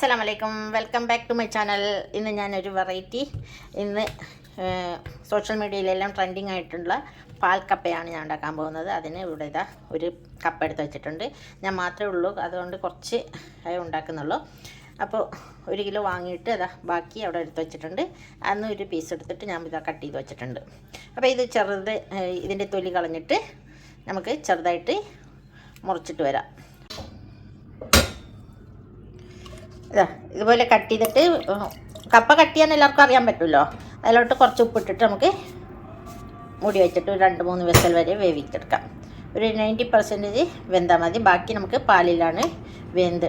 അസ്സലാം വലൈക്കും welcome back to my channel. ഇന്ന് ഞാനൊരു വെറൈറ്റി. ഇന്ന് സോഷ്യൽ മീഡിയയിലെല്ലാം ട്രെൻഡിങ് ആയിട്ടുള്ള പാൽക്കപ്പയാണ് ഞാൻ ഉണ്ടാക്കാൻ പോകുന്നത്. അതിന് ഇവിടെ ഇതാ ഒരു കപ്പ എടുത്ത് വെച്ചിട്ടുണ്ട്. ഞാൻ മാത്രമേ ഉള്ളൂ. അതുകൊണ്ട് കുറച്ച് ഉണ്ടാക്കുന്നുള്ളൂ. അപ്പോൾ ഒരു കിലോ വാങ്ങിയിട്ട് അതാ ബാക്കി അവിടെ എടുത്ത് വെച്ചിട്ടുണ്ട്. അന്ന് ഒരു പീസ് എടുത്തിട്ട് ഞാൻ ഇതാ കട്ട് ചെയ്ത് വെച്ചിട്ടുണ്ട്. അപ്പോൾ ഇത് ചെറുത് ഇതിന്റെ തൊലി കളഞ്ഞിട്ട് നമുക്ക് ചെറുതായിട്ട് മുറിച്ചിട്ട് വരാം. ഇതാ ഇതുപോലെ കട്ട് ചെയ്തിട്ട് കപ്പ കട്ട് ചെയ്യാൻ എല്ലാവർക്കും അറിയാൻ പറ്റുമല്ലോ അതിലോട്ട് കുറച്ച് ഉപ്പിട്ടിട്ട് നമുക്ക് മൂടി വെച്ചിട്ട് ഒരു രണ്ട് മൂന്ന് വെസൽ വരെ വേവിച്ചെടുക്കാം. ഒരു നയന്റി പെർസെന്റേജ് വെന്താൽ മതി. ബാക്കി നമുക്ക് പാലിലാണ് വെന്ത്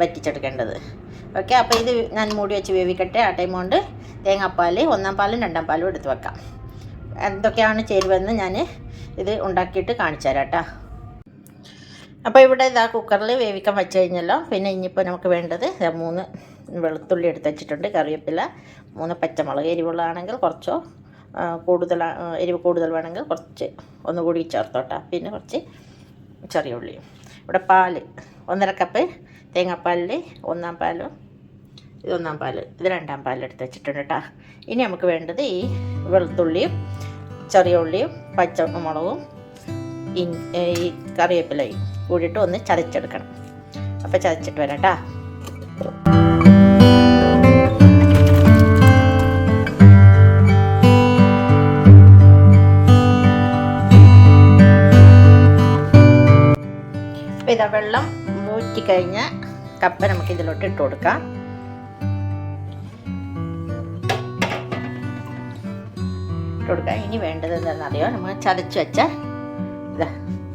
വറ്റിച്ചെടുക്കേണ്ടത്. ഓക്കെ അപ്പോൾ ഇത് ഞാൻ മൂടി വെച്ച് വേവിക്കട്ടെ. ആ ടൈം കൊണ്ട് തേങ്ങാപ്പാൽ ഒന്നാം പാലും രണ്ടാം പാലും എടുത്ത് വെക്കാം. എന്തൊക്കെയാണ് ചേരുവെന്ന് ഞാൻ ഇത് ഉണ്ടാക്കിയിട്ട് കാണിച്ചു തരാം കേട്ടോ. അപ്പോൾ ഇവിടെ ഇതാ കുക്കറിൽ വേവിക്കാൻ വെച്ച് കഴിഞ്ഞല്ലോ. പിന്നെ ഇനിയിപ്പോൾ നമുക്ക് വേണ്ടത് മൂന്ന് വെളുത്തുള്ളി എടുത്ത് വെച്ചിട്ടുണ്ട് കറിവേപ്പില മൂന്ന് പച്ചമുളക് എരിവുള്ളതാണെങ്കിൽ കുറച്ചോ കൂടുതൽ എരിവ് കൂടുതൽ വേണമെങ്കിൽ കുറച്ച് ഒന്നുകൂടി ചേർത്തോട്ടാ. പിന്നെ കുറച്ച് ചെറിയ ഉള്ളിയും ഇവിടെ പാൽ ഒന്നര കപ്പ് തേങ്ങാപ്പാലിൽ ഒന്നാം പാലും ഇത് ഒന്നാം പാൽ ഇത് രണ്ടാം പാൽ എടുത്ത് വെച്ചിട്ടുണ്ട് കേട്ടോ ഇനി നമുക്ക് വേണ്ടത് ഈ വെളുത്തുള്ളിയും ചെറിയ ഉള്ളിയും പച്ചമുളകും ഈ കറിവേപ്പിലയും. കൂടിയിട്ട് ഒന്ന് ചതച്ചെടുക്കണം. അപ്പോൾ ചതച്ചിട്ട് വരാം കേട്ടോ വെള്ളം മൂറ്റി കഴിഞ്ഞ കപ്പ നമുക്ക് ഇതിലോട്ട് ഇട്ട് കൊടുക്കാം. ഇട്ട് കൊടുക്കാം. ഇനി വേണ്ടത് എന്താണെന്നറിയോ? നമ്മൾ ചതച്ച് വെച്ച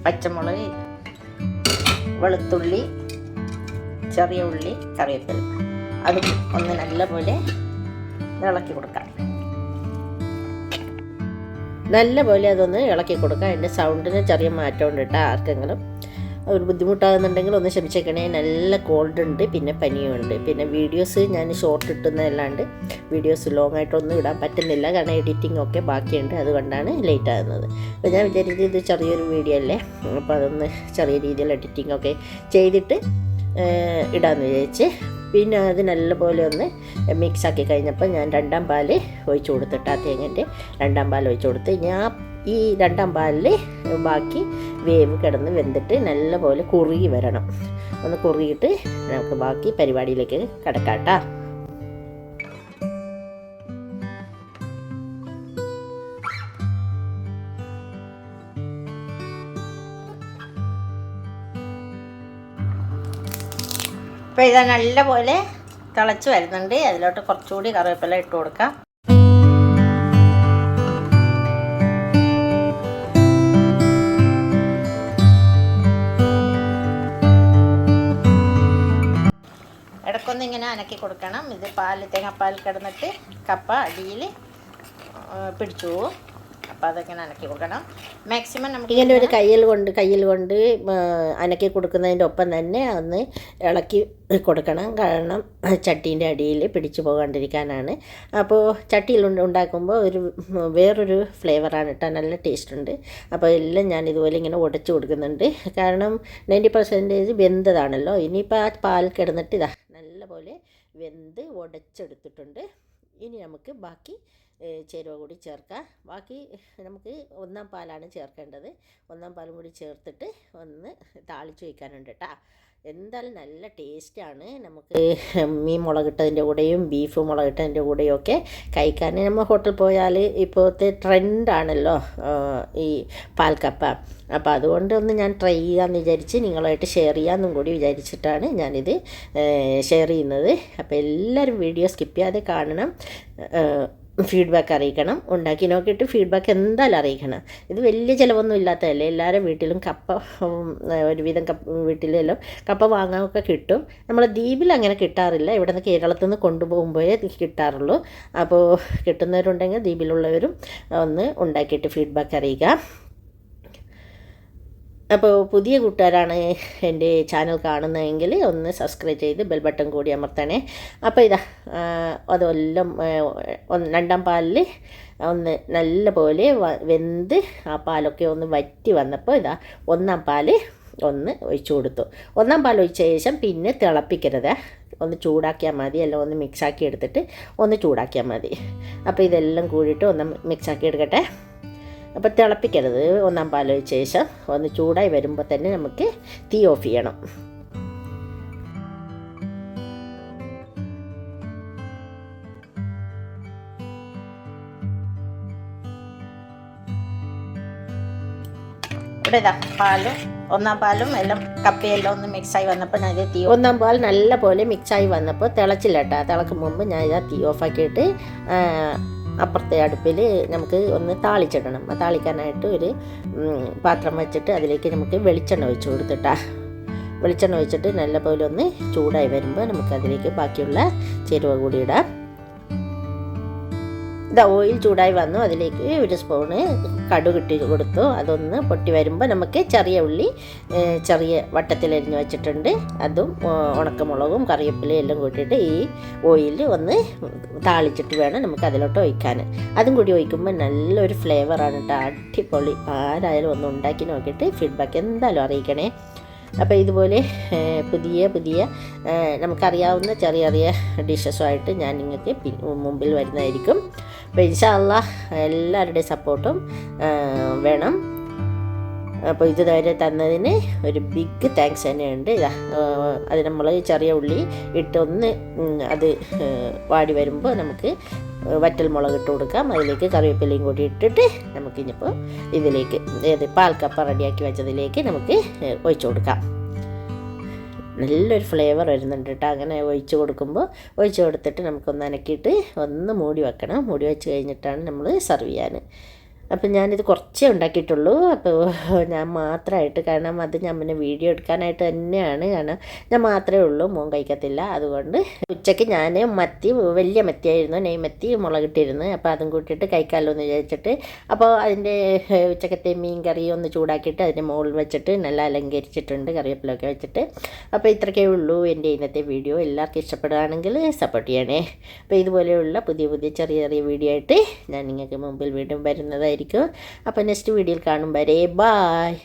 പച്ചമുളക് വെളുത്തുള്ളി ചെറിയ ഉള്ളി കറിവേപ്പില. അത് ഒന്ന് നല്ലപോലെ ഇളക്കി കൊടുക്കാം. നല്ലപോലെ അതൊന്ന് ഇളക്കി കൊടുക്കാം. അതിന്റെ സൗണ്ടിന് ചെറിയ മാറ്റം ഉണ്ട് ആർക്കെങ്കിലും. ഒരു ബുദ്ധിമുട്ടാകുന്നുണ്ടെങ്കിൽ ഒന്ന് ക്ഷമിച്ചേക്കണേ. നല്ല കോൾഡ് ഉണ്ട് പിന്നെ പനിയും ഉണ്ട്. പിന്നെ വീഡിയോസ് ഞാൻ ഷോർട്ട് ഇട്ടുന്നതല്ലാണ്ട് വീഡിയോസ് ലോങ് ആയിട്ടൊന്നും ഇടാൻ പറ്റുന്നില്ല. കാരണം എഡിറ്റിംഗ് ഒക്കെ ബാക്കിയുണ്ട് അതുകൊണ്ടാണ് ലേറ്റ് ആകുന്നത്. അപ്പോൾ ഞാൻ വിചാരിച്ചത് ഇത് ചെറിയൊരു വീഡിയോ അല്ലേ? അപ്പോൾ അതൊന്ന് ചെറിയ രീതിയിൽ എഡിറ്റിംഗ് ഒക്കെ ചെയ്തിട്ട് ഇടാമെന്ന് വിചാരിച്ച്. പിന്നെ അത് നല്ലപോലെ ഒന്ന് മിക്സ് ആക്കി കഴിഞ്ഞപ്പോൾ ഞാൻ രണ്ടാം പാൽ ഒഴിച്ചു കൊടുത്തിട്ട് ആ തേങ്ങന്റെ രണ്ടാം പാൽ ഒഴിച്ചു കൊടുത്ത്. ഞാൻ ഈ രണ്ടാം പാലിൽ ബാക്കി വേവ് കിടന്ന് വെന്തിട്ട് നല്ലപോലെ കുറുകി വരണം. ഒന്ന് കുറുകിയിട്ട് നമുക്ക് ബാക്കി പരിപാടിയിലേക്ക് കിടക്കാം കേട്ടോ. അപ്പോൾ ഇത് നല്ലപോലെ തിളച്ച് വരുന്നുണ്ട്. അതിലോട്ട് കുറച്ചുകൂടി കറിവേപ്പില ഇട്ട് കൊടുക്കാം. ഇങ്ങനെ അനക്കി കൊടുക്കണം. ഇത് പാൽ തേങ്ങാപ്പാൽ കിടന്നിട്ട് കപ്പ അടിയിൽ പിടിച്ചു. പോവും അപ്പോൾ അതൊക്കെ അനക്കി കൊടുക്കണം. മാക്സിമം നമുക്ക് ഇങ്ങനെ ഒരു കയ്യിൽ കൊണ്ട് കയ്യിൽ കൊണ്ട് അനക്കി കൊടുക്കുന്നതിന്റെ ഒപ്പം തന്നെ ഒന്ന് ഇളക്കി കൊടുക്കണം. കാരണം ചട്ടീന്റെ അടിയിൽ പിടിച്ചു പോകാണ്ടിരിക്കാനാണ്. അപ്പോൾ ചട്ടിയിൽ ഉണ്ടാക്കുമ്പോൾ ഒരു വേറൊരു ഫ്ലേവറാണ് കേട്ടോ. നല്ല ടേസ്റ്റ് ഉണ്ട്. അപ്പോൾ എല്ലാം ഞാൻ ഇതുപോലെ ഇങ്ങനെ ഉടച്ചു കൊടുക്കുന്നുണ്ട്. കാരണം നയന്റി പെർസെന്റേജ് വെന്തതാണല്ലോ. ഇനിയിപ്പോൾ ആ പാൽ കിടന്നിട്ട് ഇതാ. വെന്ത് ഉടച്ചെടുത്തിട്ടുണ്ട് ഇനി നമുക്ക് ബാക്കി ഏഹ്, ചേരുവ കൂടി ചേർക്കുക. ബാക്കി നമുക്ക് ഒന്നാം പാലാണ് ചേർക്കേണ്ടത്. ഒന്നാം പാലും കൂടി ചേർത്തിട്ട് ഒന്ന് താളിച്ച് വയ്ക്കാനുണ്ട് കേട്ടോ എന്തായാലും നല്ല ടേസ്റ്റാണ് നമുക്ക് മീൻ മുളകിട്ടതിന്റെ കൂടെയും ബീഫ് മുളകിട്ടതിന്റെ കൂടെയും ഒക്കെ കഴിക്കാൻ. നമ്മൾ ഹോട്ടൽ പോയാൽ ഇപ്പോഴത്തെ ട്രെൻഡാണല്ലോ ഈ പാൽക്കപ്പ. അപ്പോൾ അതുകൊണ്ട് ഒന്ന് ഞാൻ ട്രൈ ചെയ്യാമെന്ന് വിചാരിച്ച് നിങ്ങളായിട്ട് ഷെയർ ചെയ്യാമെന്നും കൂടി വിചാരിച്ചിട്ടാണ് ഞാനിത് ഷെയർ ചെയ്യുന്നത്. അപ്പോൾ എല്ലാവരും വീഡിയോ സ്കിപ്പ് ചെയ്യാതെ കാണണം. ഫീഡ്ബാക്ക് അറിയിക്കണം. ഉണ്ടാക്കി നോക്കിയിട്ട് ഫീഡ്ബാക്ക് എന്തായാലും അറിയിക്കണം. ഇത് വലിയ ചിലവൊന്നും ഇല്ലാത്തതല്ലേ? എല്ലാവരും വീട്ടിലും കപ്പ ഒരുവിധം കപ്പ വീട്ടിലെല്ലാം കപ്പ വാങ്ങാനൊക്കെ കിട്ടും. നമ്മളെ ദ്വീപിൽ അങ്ങനെ കിട്ടാറില്ല. ഇവിടെ നിന്ന് കേരളത്തിൽ നിന്ന് കൊണ്ടുപോകുമ്പോഴേ കിട്ടാറുള്ളൂ. അപ്പോൾ കിട്ടുന്നവരുണ്ടെങ്കിൽ ദ്വീപിലുള്ളവരും ഒന്ന് ഉണ്ടാക്കിയിട്ട് ഫീഡ്ബാക്ക് അറിയിക്കുക അപ്പോൾ പുതിയ കൂട്ടുകാരാണ് എന്റെ ചാനൽ കാണുന്നതെങ്കിൽ ഒന്ന് സബ്സ്ക്രൈബ് ചെയ്ത് ബെൽ ബട്ടൺ കൂടി അമർത്തണേ. അപ്പോൾ ഇതാ അതെല്ലാം രണ്ടാം പാലിൽ ഒന്ന് നല്ല പോലെ വെന്ത് ആ പാലൊക്കെ ഒന്ന് വറ്റി വന്നപ്പോൾ ഇതാ ഒന്നാം പാൽ ഒന്ന് ഒഴിച്ചു കൊടുത്തു. ഒന്നാം പാൽ ഒഴിച്ച ശേഷം പിന്നെ തിളപ്പിക്കരുത്. ഒന്ന് ചൂടാക്കിയാൽ മതി. എല്ലാം ഒന്ന് മിക്സാക്കി എടുത്തിട്ട് ഒന്ന് ചൂടാക്കിയാൽ മതി. അപ്പോൾ ഇതെല്ലാം കൂടിയിട്ട് ഒന്ന് മിക്സാക്കി എടുക്കട്ടെ. അപ്പോൾ തിളപ്പിക്കരുത്. ഒന്നാം പാൽ ഒഴിച്ച ശേഷം ഒന്ന് ചൂടായി വരുമ്പോൾ തന്നെ നമുക്ക് തീ ഓഫ് ചെയ്യണം. ഇവിടെ ഇതാ പാലും ഒന്നാം പാലും എല്ലാം കപ്പയെല്ലാം ഒന്ന് മിക്സായി വന്നപ്പോൾ ഞാൻ ഇത് തീ ഒന്നാം പാൽ നല്ല പോലെ മിക്സായി വന്നപ്പോൾ തിളച്ചില്ല കേട്ടോ. തിളക്കും മുമ്പ് ഞാൻ ഇതാ തീ ഓഫാക്കിയിട്ട് അപ്പുറത്തെ അടുപ്പിൽ നമുക്ക് ഒന്ന് താളിച്ചിടണം. താളിക്കാനായിട്ട് ഒരു പാത്രം വെച്ചിട്ട് അതിലേക്ക് നമുക്ക് വെളിച്ചെണ്ണ ഒഴിച്ച് കൊടുത്തിട്ടാ. വെളിച്ചെണ്ണ ഒഴിച്ചിട്ട് നല്ല പോലെ ഒന്ന് ചൂടായി വരുമ്പോൾ നമുക്ക് അതിലേക്ക് ബാക്കിയുള്ള ചേരുവ കൂടി ഇടാം. ഇതാ ഓയിൽ ചൂടായി വന്നു. അതിലേക്ക് ഒരു സ്പൂണ് കടുക് ഇട്ട് കൊടുത്തു. അതൊന്ന് പൊട്ടി വരുമ്പോൾ നമുക്ക് ചെറിയ ഉള്ളി ചെറിയ വട്ടത്തിലരിഞ്ഞ് വെച്ചിട്ടുണ്ട്. അതും ഉണക്കമുളകും കറിവേപ്പിലയും എല്ലാം കൂട്ടിയിട്ട് ഈ ഓയിലിൽ ഒന്ന് താളിച്ചിട്ട് വേണം നമുക്ക് അതിലോട്ട് ഒഴിക്കാൻ. അതും കൂടി ഒഴിക്കുമ്പോൾ നല്ലൊരു ഫ്ലേവറാണ് കേട്ടോ അടിപൊളി. ആരായാലും ഒന്ന് ഉണ്ടാക്കി നോക്കിയിട്ട് ഫീഡ്ബാക്ക് എന്തായാലും അറിയിക്കണേ. അപ്പോൾ ഇതുപോലെ പുതിയ പുതിയ നമുക്കറിയാവുന്ന ചെറിയ ചെറിയ ഡിഷസുമായിട്ട് ഞാൻ നിങ്ങൾക്ക് മുമ്പിൽ വരുന്നതായിരിക്കും. അപ്പോൾ ഇൻഷാല്ല എല്ലാവരുടെയും സപ്പോർട്ടും വേണം. അപ്പോൾ ഇതുവരെ തന്നതിന് ഒരു ബിഗ് താങ്ക്സ് തന്നെയുണ്ട്. ഇതാ അത് നമ്മൾ ചെറിയ ഉള്ളി ഇട്ടൊന്ന് അത് വാടി വരുമ്പോൾ നമുക്ക് വറ്റൽ മുളക് ഇട്ട് കൊടുക്കാം. അതിലേക്ക് കറിവേപ്പിലയും കൂടി ഇട്ടിട്ട് നമുക്ക് ഇനിയിപ്പോൾ ഇതിലേക്ക് ഏത് പാൽക്കപ്പ റെഡിയാക്കി വെച്ചതിലേക്ക് നമുക്ക് ഒഴിച്ചു കൊടുക്കാം. നല്ലൊരു ഫ്ലേവർ വരുന്നുണ്ട് കേട്ടോ. അങ്ങനെ ഒഴിച്ച് കൊടുക്കുമ്പോൾ ഒഴിച്ച് കൊടുത്തിട്ട് നമുക്കൊന്ന് അനക്കിയിട്ട് ഒന്ന് മൂടി വെക്കണം. മൂടി വെച്ച് കഴിഞ്ഞിട്ടാണ് നമ്മൾ സെർവ് ചെയ്യാൻ. അപ്പം ഞാനിത് കുറച്ചേ ഉണ്ടാക്കിയിട്ടുള്ളൂ. അപ്പോൾ ഞാൻ മാത്രമായിട്ട് കാരണം അത് ഞാൻ പിന്നെ വീഡിയോ എടുക്കാനായിട്ട് തന്നെയാണ്. കാരണം ഞാൻ മാത്രമേ ഉള്ളൂ മോൻ കഴിക്കത്തില്ല. അതുകൊണ്ട് ഉച്ചയ്ക്ക് ഞാൻ മത്തി വലിയ മത്തിയായിരുന്നു നെയ് മത്തി മുളകിട്ടിരുന്നു അപ്പോൾ അതും കൂട്ടിയിട്ട് കഴിക്കാമല്ലോ എന്ന് വിചാരിച്ചിട്ട് അപ്പോൾ അതിന്റെ ഉച്ചക്കത്തെ മീൻ കറി ഒന്ന് ചൂടാക്കിയിട്ട് അതിന്റെ മുകളിൽ വെച്ചിട്ട് നല്ല അലങ്കരിച്ചിട്ടുണ്ട് കറിവേപ്പിലൊക്കെ വെച്ചിട്ട്. അപ്പോൾ ഇത്രയൊക്കെ ഉള്ളൂ എന്റെ ഇന്നത്തെ വീഡിയോ. എല്ലാവർക്കും ഇഷ്ടപ്പെടുകയാണെങ്കിൽ സപ്പോർട്ട് ചെയ്യണേ. അപ്പോൾ ഇതുപോലെയുള്ള പുതിയ പുതിയ ചെറിയ ചെറിയ വീഡിയോ ആയിട്ട് ഞാൻ നിങ്ങൾക്ക് മുമ്പിൽ വീണ്ടും വരുന്നതായിരിക്കും അപ്പോൾ നെക്സ്റ്റ് വീഡിയോയിൽ കാണും വരെ. ബായ്